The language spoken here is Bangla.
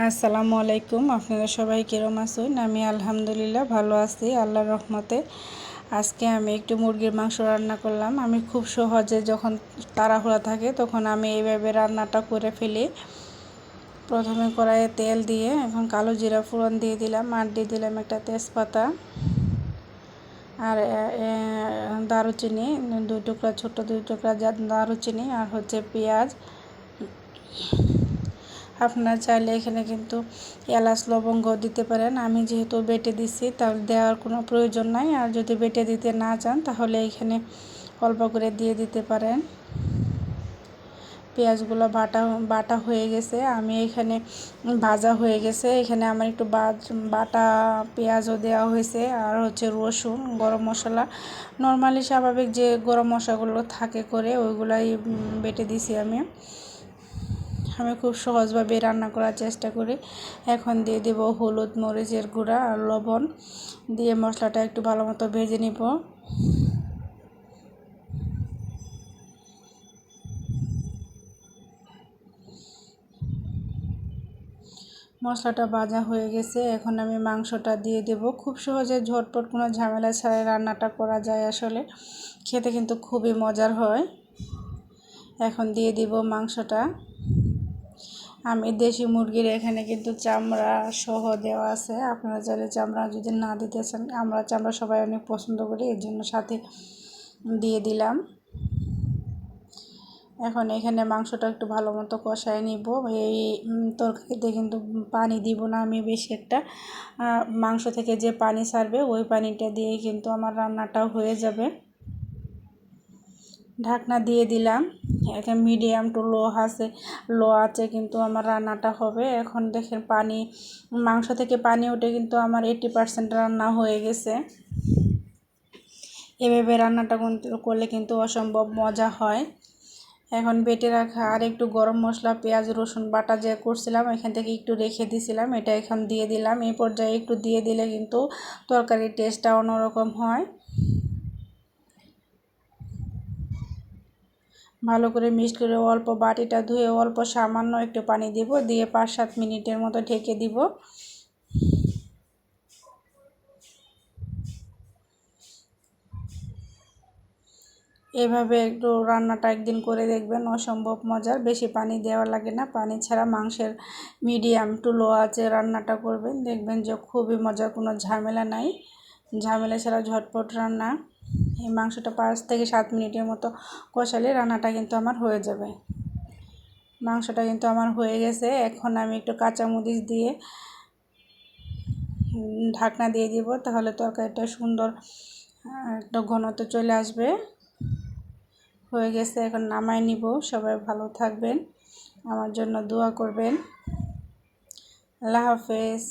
আসসালামু আলাইকুম। আপনারা সবাই কিরম আছেন? আমি আলহামদুলিল্লাহ ভালো আছি, আল্লাহর রহমতে। আজকে আমি একটু মুরগির মাংস রান্না করলাম। আমি খুব সহজে যখন তাড়াহুড়া থাকে তখন আমি এইভাবে রান্নাটা করে ফেলি। প্রথমে কড়াইয়ে তেল দিয়ে এখন কালো জিরা ফোড়ন দিয়ে দিলাম, আর দিয়ে দিলাম একটা তেজপাতা আর দারুচিনি, দুই টুকরা ছোট দুই টুকরা দারুচিনি আর হচ্ছে পেঁয়াজ। আপনারা চাইলে এখানে কিন্তু এলাচ লবঙ্গ দিতে পারেন। আমি যেহেতু বেটে দিছি, তাহলে দেওয়ার কোনো প্রয়োজন নাই। আর যদি বেটে দিতে না চান, তাহলে এখানে অল্প করে দিয়ে দিতে পারেন। পেঁয়াজগুলো বাটা বাটা হয়ে গেছে। আমি এখানে ভাজা হয়ে গেছে। এখানে আমার একটু বাটা পেঁয়াজও দেওয়া হয়েছে। আর হচ্ছে রসুন, গরম মশলা। নর্মালি স্বাভাবিক যে গরম মশলাগুলো থাকে করে, ওইগুলাই বেটে দিছি আমি। আমি খুব সহজভাবে রান্না করার চেষ্টা করি। এখন দিয়ে দেব হলুদ মরিচের গুঁড়া আর লবণ। দিয়ে মশলাটা একটু ভালো মতো ভেজে নিব। মশলাটা ভাজা হয়ে গেছে। এখন আমি মাংসটা দিয়ে দেব। খুব সহজে ঝটপট কোনো ঝামেলা ছাড়াই রান্নাটা করা যায় আসলে। খেতে কিন্তু খুবই মজার হয়। এখন দিয়ে দিব মাংসটা। আমি দেশি মুরগির এখানে কিন্তু চামড়া সহ দেওয়া আছে। আপনারা চাইলে চামড়া যদি না দিতে চান, আমরা চামড়া সবাই অনেক পছন্দ করি, এর জন্য সাথে দিয়ে দিলাম। এখন এখানে মাংসটা একটু ভালো মতো কষায় নিব। এই তরকারিতে কিন্তু পানি দিব না আমি বেশি একটা। মাংস থেকে যে পানি ছাড়বে, ওই পানিটা দিয়েই কিন্তু আমার রান্নাটাও হয়ে যাবে। ঢাকনা দিয়ে দিলাম। এখন মিডিয়াম টু লো আছে লো আছে কিন্তু আমার রান্নাটা হবে। এখন দেখেন পানি, মাংস থেকে পানি উঠে কিন্তু আমার এইটি পারসেন্ট রান্না হয়ে গেছে। এভাবে রান্নাটা করলে কিন্তু অসম্ভব মজা হয়। এখন বেটে রাখা আর একটু গরম মশলা, পেঁয়াজ, রসুন বাটা যে করছিলাম, এখান থেকে একটু রেখে দিছিলাম। এটা এখন দিয়ে দিলাম। এই পর্যায়ে একটু দিয়ে দিলে কিন্তু তরকারির টেস্টটা অন্যরকম হয়। ভালো করে মিক্স করে অল্প বাটিটা ধুয়ে অল্প সামান্য একটু পানি দিব, দিয়ে পাঁচ সাত মিনিটের মতো ঢেকে দিব। এভাবে একটু রান্নাটা একদিন করে দেখবেন, অসম্ভব মজার। বেশি পানি দেওয়া লাগে না, পানি ছাড়া মাংসের মিডিয়াম টু লো আছে রান্নাটা করবেন। দেখবেন যে খুবই মজার, কোনো ঝামেলা নাই। ঝামেলা ছাড়া ঝটপট রান্না। এই মাংসটা পাঁচ থেকে সাত মিনিটের মতো কষালে রান্নাটা কিন্তু আমার হয়ে যাবে। মাংসটা কিন্তু আমার হয়ে গেছে। এখন আমি একটু কাঁচামরিচ দিয়ে ঢাকনা দিয়ে দিব, তাহলে তরকারিটা সুন্দর একটা ঘনত্ব চলে আসবে। হয়ে গেছে, এখন নামাই নিব। সবাই ভালো থাকবেন, আমার জন্য দোয়া করবেন। আল্লাহ হাফেজ।